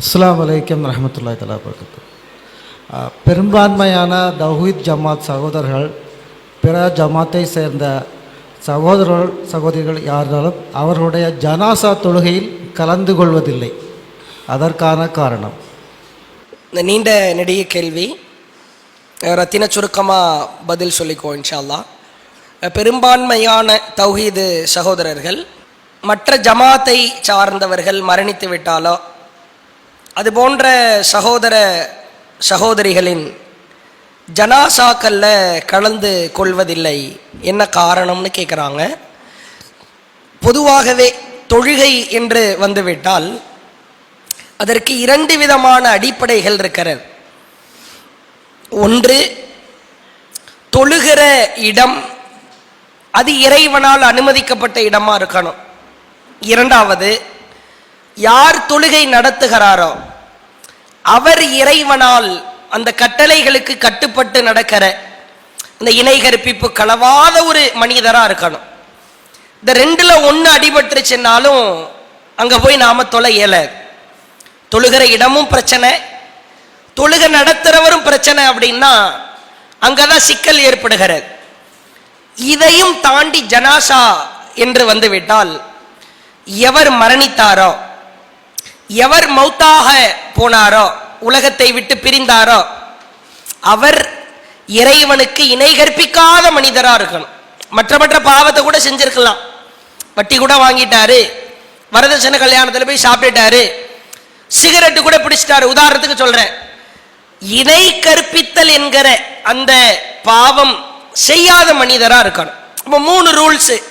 அஸ்லாம் வலைக்கம் ரஹமத்துல்லாஹி தலா வபரகாத்து. பெரும்பான்மையான தௌஹீத் ஜமாத் சகோதரர்கள் பிற ஜமாத்தை சேர்ந்த சகோதரர்கள் சகோதரிகள் யாராலும் அவர்களுடைய ஜனாசா தொழுகையில் கலந்து கொள்வதில்லை. அதற்கான காரணம். இந்த நீண்ட நெடிய கேள்வி. ரத்தின சுருக்கமாக பதில் சொல்லிக்கோ இன்ஷா பெரும்பான்மையான தௌஹீது சகோதரர்கள் மற்ற ஜமாத்தை சார்ந்தவர்கள் மரணித்து விட்டாலோ அது போன்ற சகோதர சகோதரிகளின் ஜனாசாக்கல்ல கலந்து கொள்வதில்லை. என்ன காரணம்னு கேட்குறாங்க பொதுவாகவே தொழுகை என்று வந்துவிட்டால் அதற்கு இரண்டு விதமான அடிப்படைகள் இருக்கிறது. ஒன்று தொழுகிற இடம் அது இறைவனால் அனுமதிக்கப்பட்ட இடமா இருக்கணும். இரண்டாவது யார் தொழுகை நடத்துகிறாரோ அவர் இறைவனால் அந்த கட்டளைகளுக்கு கட்டுப்பட்டு நடக்கிற இந்த இணை கற்பிப்பு களவாத ஒரு மனிதராக இருக்கணும். இந்த ரெண்டில் ஒன்று அடிபட்டுருச்சுன்னாலும் அங்கே போய் நாம தொலை இயலாது தொழுகிற இடமும் பிரச்சனை தொழுக நடத்துகிறவரும் பிரச்சனை அப்படின்னா அங்கே தான் சிக்கல் ஏற்படுகிறது. இதையும் தாண்டி ஜனாசா என்று வந்துவிட்டால் எவர் மரணித்தாரோ? எவர் மௌத்தாக போனாரோ? உலகத்தை விட்டு பிரிந்தாரோ? அவர் இறைவனுக்கு இணை கற்பிக்காத மனிதராக இருக்கணும். மற்ற மற்ற பாவத்தை கூட செஞ்சிருக்கலாம். வட்டி கூட வாங்கிட்டாரு. வரதட்சணை கல்யாணத்தில் போய் சாப்பிட்டுட்டாரு. சிகரெட்டு கூட பிடிச்சிட்டாரு. உதாரணத்துக்கு சொல்றேன். இணை கற்பித்தல் என்கிற அந்த பாவம் செய்யாத மனிதரா இருக்கணும். இப்போ மூணு ரூல்ஸ்.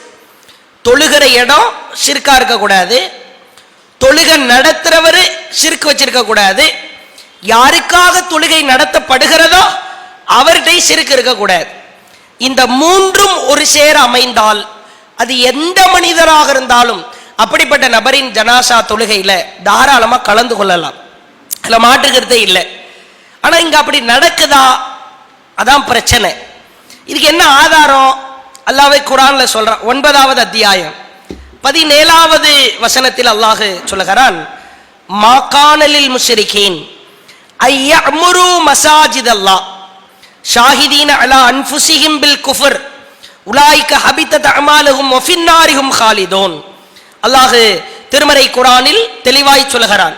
தொழுகிற இடம் சிற்கா இருக்கக்கூடாது தொழுகை நடத்துறவர் சிற்கு வச்சிருக்கக்கூடாது யாருக்காக தொழுகை நடத்தப்படுகிறதோ அவர்கிட்ட சிறுக்கு இருக்கக்கூடாது இந்த மூன்றும் ஒரு சேர அமைந்தால் அது எந்த மனிதராக இருந்தாலும் அப்படிப்பட்ட நபரின் ஜனாசா தொழுகையில் தாராளமாக கலந்து கொள்ளலாம். அதில் மாற்றுக்கிறதே இல்லை. ஆனால் இங்கே அப்படி நடக்குதா? அதான் பிரச்சனை. இதுக்கு என்ன ஆதாரம்? அல்லாஹ்வே குரான்ல சொல்றான் ஒன்பதாவது அத்தியாயம். பதினேழாவது வசனத்தில் அல்லாஹ் சொல்லுகிறான் மாகாணலில் முஷரிகீன் ஐயமுரு மசாஜித் அல்லாஹ் ஷாஹிதீன அலா அன்ஃபுசிஹிம் பில் குஃபர் உலாய்க்க ஹபித்தத் அமாலுகும் ஒஃபின்னாரிஹும் ஹாலிதோன் அல்லாஹ் திருமறை குரானில் தெளிவாய் சொல்லுகிறான்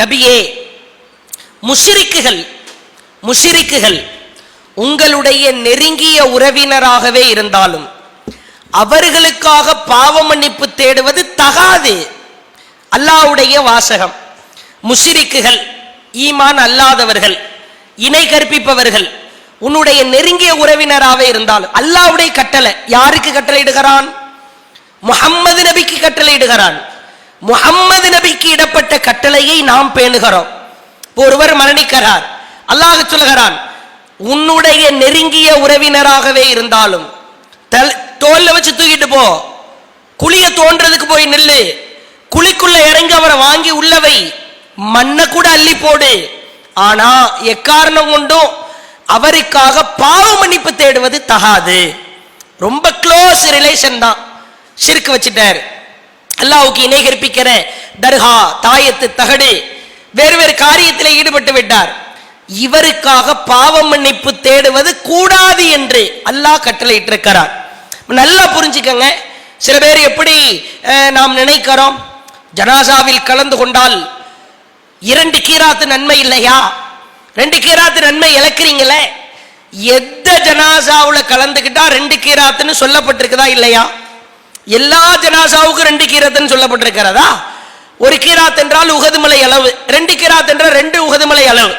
நபியே முஷிரிக்குகள் முஷிரிக்குகள் உங்களுடைய நெருங்கிய உறவினராகவே இருந்தாலும் அவர்களுக்காக பாவ மன்னிப்பு தேடுவது தகாது. அல்லாஹ்வுடைய வாசகம். முஷிரிக்குகள் ஈமான் அல்லாதவர்கள் இணை கற்பிப்பவர்கள் உன்னுடைய நெருங்கிய உறவினராகவே இருந்தாலும் அல்லாஹ்வுடைய கட்டளை யாருக்கு கட்டளையிடுகிறான்? முகம்மது நபிக்கு கட்டளையிடுகிறான். முகம்மது நபிக்கு இடப்பட்ட கட்டளையை நாம் பேணுகிறோம். ஒருவர் மரணிக்கிறார். அல்லாஹ் சொல்லுகிறான் உன்னுடைய நெருங்கிய உறவினராகவே இருந்தாலும் தல்- தோல்ல வச்சு தூக்கிட்டு போ. குழிய தோன்றதுக்கு போய் நில்லு. குழிக்குள்ள இறங்கி அவரை வாங்கி உள்ளவை மண்ணை கூட அள்ளி போடு. ஆனா எக்காரணம் கொண்டும் அவருக்காக பாவ மன்னிப்பு தேடுவது தகாது. ரொம்ப க்ளோஸ் ரிலேஷன் தான். ஷிர்க் வச்சுட்டார். அல்லாவுக்கு இணை கற்பிக்கிற தர்கா தாயத்து தகடு வேறு வேறு காரியத்தில் ஈடுபட்டு விட்டார். இவருக்காக பாவ மன்னிப்பு தேடுவது கூடாது என்று அல்லாஹ் கட்டளையிட்டிருக்கிறார். நல்லா புரிஞ்சுக்கங்க. சில பேர் எப்படி நாம் நினைக்கிறோம் ஜனாசாவில் கலந்து கொண்டால் இரண்டு கீராத்து நன்மை இல்லையா? ரெண்டு கீராத்து நன்மை இழக்கிறீங்களே? எந்த ஜனாசாவில் கலந்துக்கிட்டா ரெண்டு கீராத்துன்னு சொல்லப்பட்டிருக்குதா இல்லையா? எல்லா ஜனாசாவுக்கும் ரெண்டு கீராத்துன்னு சொல்லப்பட்டிருக்கிறதா? ஒரு கீராத் என்றால் உகதுமலை அளவு ரெண்டு கீராத் என்றால் ரெண்டு உகதுமலை அளவு.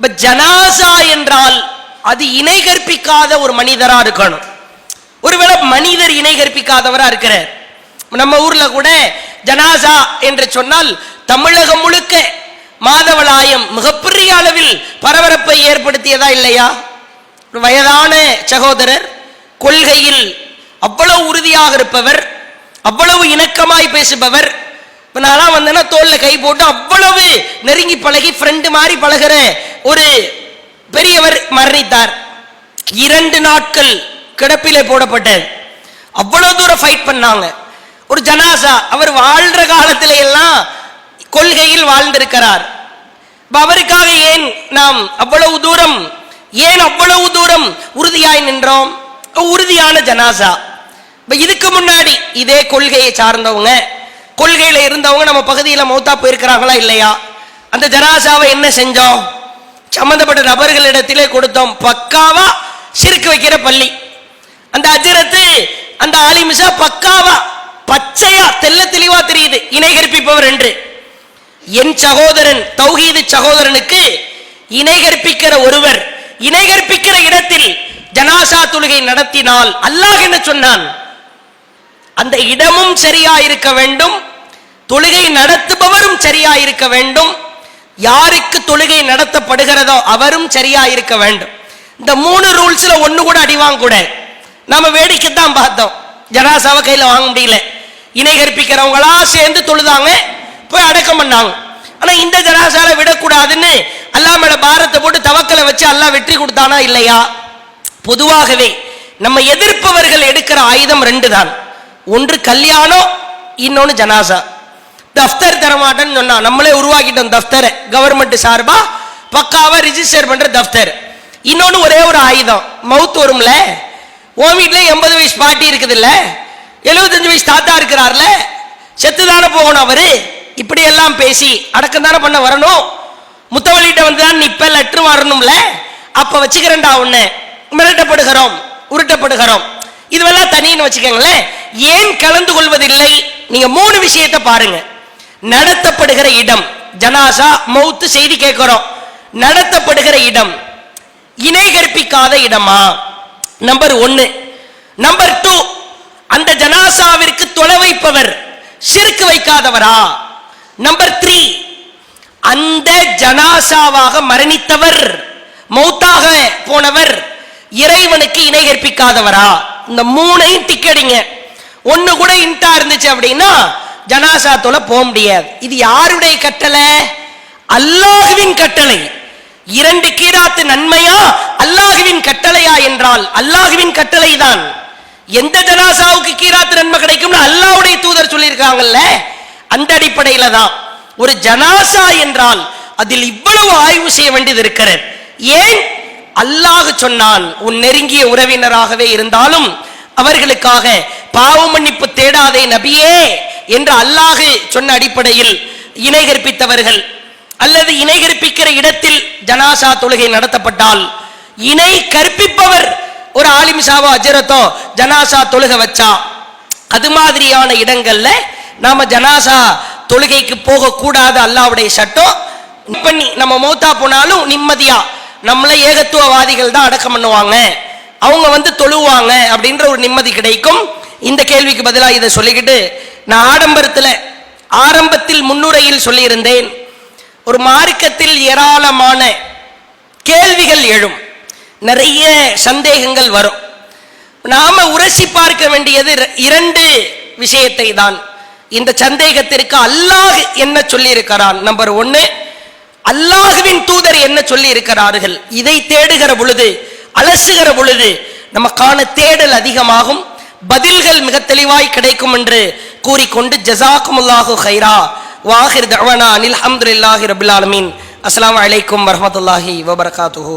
இப்போ ஜனாசா என்றால் அது இணை கற்பிக்காத ஒரு மனிதரா இருக்கணும். ஒருவேளை மனிதர் இணை கற்பிக்காதவரா இருக்கிறார். நம்ம ஊர்ல கூட ஜனாசா என்று சொன்னால் தமிழகம் முழுக்க மாதவளாயம் மிகப்பெரிய அளவில் பரபரப்பை ஏற்படுத்தியதா இல்லையா? ஒரு வயதான சகோதரர் கொள்கையில் அவ்வளவு உறுதியாக இருப்பவர் அவ்வளவு இணக்கமாய் பேசுபவர். இப்ப நான்லாம் வந்தேன்னா தோல்ல கை போட்டு அவ்வளவு நெருங்கி பழகி ஃப்ரெண்டு மாதிரி பழகிற ஒரு பெரியவர் மரணித்தார். இரண்டு நாட்கள் கிடப்பிலே போடப்பட்டது. அவ்வளவு தூரம் ஃபைட் பண்ணாங்க. ஒரு ஜனாசா அவர் வாழ்ற காலத்தில எல்லாம் கொள்கையில் வாழ்ந்திருக்கிறார். அவருக்காக ஏன் நாம் அவ்வளவு தூரம் ஏன் அவ்வளவு தூரம் உறுதியாய் நின்றோம்? உறுதியான ஜனாசா. இதுக்கு முன்னாடி இதே கொள்கையை சார்ந்தவங்க கொள்கையில இருந்தவங்க நம்ம பகுதியில மௌத்தா போயிருக்கிறாங்களா இல்லையா? அந்த ஜனாசாவை என்ன செஞ்சோம்? சம்பந்தப்பட்ட நபர்களிடத்திலே கொடுத்தோம். பக்காவா சிறுக்கு வைக்கிற பள்ளி. அந்த அஜரத்து அந்த ஆலிமிசா பக்காவா பச்சையா தெல்ல தெளிவா தெரியுது. இணை கற்பிப்பவர் என்று. என் சகோதரன் தௌஹீது சகோதரனுக்கு இணை கற்பிக்கிற ஒருவர் இணை கற்பிக்கிற இடத்தில் ஜனாசா தொழுகை நடத்தினால் அல்லாஹ் என்ன சொன்னான் அந்த இடமும் சரியா இருக்க வேண்டும் தொழுகை நடத்துபவரும் சரியா இருக்க வேண்டும் யாருக்கு தொழுகை நடத்தப்படுகிறதோ அவரும் சரியா இருக்க வேண்டும். இந்த மூணு ரூல்ஸ்ல ஒண்ணு கூட அடிவாங்க கூட நம்ம வேடிக்கை தான் பார்த்தோம். ஜனாசாவை கையில வாங்க முடியல. இணை கற்பிக்கிறவங்களா சேர்ந்து தொழுதாங்க போய் அடக்கம் பண்ணாங்க. ஆனா இந்த ஜனாசால விடக்கூடாதுன்னு அல்லாஹ் மேல பாரத்தை போட்டு தவக்கலை வச்சு அல்லா வெற்றி கொடுத்தானா இல்லையா? பொதுவாகவே நம்ம எதிர்ப்பவர்கள் எடுக்கிற ஆயுதம் ரெண்டு தான் ஒன்று கல்யாணம் இன்னொன்னு ஜனாசா. தஃப்தர் தரமாட்டேன்னு சொன்னா நம்மளே உருவாக்கிட்டோம் தஃப்தரை. கவர்மெண்ட் சார்பா பக்காவா ரிஜிஸ்டர் பண்ற தஃப்தர். இன்னொன்னு ஒரே ஒரு ஆயுதம். மவுத் வரும்ல? உன் வீட்ல எண்பது வயசு பாட்டி இருக்குது இல்ல எழுபத்தஞ்சு வயசு தாத்தா இருக்கிறார்ல? செத்து தானே போகணும் அவரு? இப்படி எல்லாம் பேசி அடக்கம் தானே பண்ண வரணும்? முத்தவழிட்ட வந்து தான் நிப்ப லெட்ரு வரணும்ல? அப்ப வச்சுக்கிறேன்டா ஒண்ணு மிரட்டப்படுகிறோம் உருட்டப்படுகிறோம். இதுவெல்லாம் தனின்னு வச்சுக்கோங்களேன். ஏன் கலந்து கொள்வதில்லை? நீங்க மூணு விஷயத்தை பாருங்க. நடத்தப்படுகிற இடம். ஜனாசா மௌத்து செய்தி கேட்கிறோம். நடத்தப்படுகிற இடம். இணை கற்பிக்காத இடமா? நம்பர் ஒன்னு. நம்பர் டூ அந்த ஜனாசாவிற்கு தொலை வைப்பவர் சிறுக்கு வைக்காதவரா? நம்பர் த்ரீ அந்த ஜனாசாவாக மரணித்தவர் மௌத்தாக போனவர் இறைவனுக்கு இணை கற்பிக்காதவரா? இந்த மூணையும் டிக்கெடிங்க ஒன்று கூட இன்ட்டா இருந்துச்சு அப்படின்னா ஜனாசா தொலை போக முடியாது. இது யாருடைய கட்டளை? அல்லாஹுவின் கட்டளை. இரண்டு கீராத்து நன்மையா? அல்லாஹுவின் கட்டளையா என்றால் அல்லாஹுவின் கட்டளை தான். எந்த ஜனாசாவுக்கு கீராத்து நன்மை கிடைக்கும்னு அல்லாவுடைய தூதர் சொல்லியிருக்காங்கல்ல? அந்த அடிப்படையில தான். ஒரு ஜனாசா என்றால் அதில் இவ்வளவு ஆய்வு செய்ய வேண்டியது இருக்கிறது. ஏன்? அல்லாஹ் சொன்னான் உன் நெருங்கிய உறவினராகவே இருந்தாலும் அவர்களுக்காக பாவ மன்னிப்பு தேடாதே நபியே. என்று அல்லாஹு சொன்ன அடிப்படையில் இணை கற்பித்தவர்கள் அல்லது இணை கற்பிக்கிற இடத்தில் ஜனாசா தொழுகை நடத்தப்பட்டால் இணை கற்பிப்பவர் ஒரு ஆலிமிசாவோ அஜரத்தோ ஜனாசா தொழுக வச்சா? அது மாதிரியான இடங்கள்ல நாம ஜனாசா தொழுகைக்கு போக கூடாது அல்லாவுடைய சட்டம் பண்ணி நம்ம மௌத்தா போனாலும் நிம்மதியா? நம்மள ஏகத்துவவாதிகள் தான் அடக்கம் பண்ணுவாங்க. அவங்க வந்து தொழுவாங்க அப்படின்ற ஒரு நிம்மதி கிடைக்கும். இந்த கேள்விக்கு பதிலாக இதை சொல்லிக்கிட்டு நான் ஆடம்பரத்தில் ஆரம்பத்தில் முன்னுரையில் சொல்லியிருந்தேன் ஒரு மார்க்கத்தில் ஏராளமான கேள்விகள் எழும் நிறைய சந்தேகங்கள் வரும். நாம உரசி பார்க்க வேண்டியது இரண்டு விஷயத்தை தான் இந்த சந்தேகத்திற்கு அல்லாஹ் என்ன சொல்லியிருக்கிறான்? நம்பர் ஒன்று அல்லாஹுவின் தூதர் என்ன சொல்லி இருக்கிறார்கள் இதை தேடுகிற பொழுது அலசுகிற பொழுது நமக்கான தேடல் அதிகமாகும். பதில்கள் மிக தெளிவாய் கிடைக்கும் என்று கூறிக்கொண்டு ஜசாக்குமுல்லாஹு ஹைரா வாஹிர் தவனா அனில் அஹமதுல்லாஹி ரபுல் ஆலமீன். அஸ்ஸலாமு அலைக்கும் வரஹ்மத்துல்லாஹி வபரகாத்துஹு.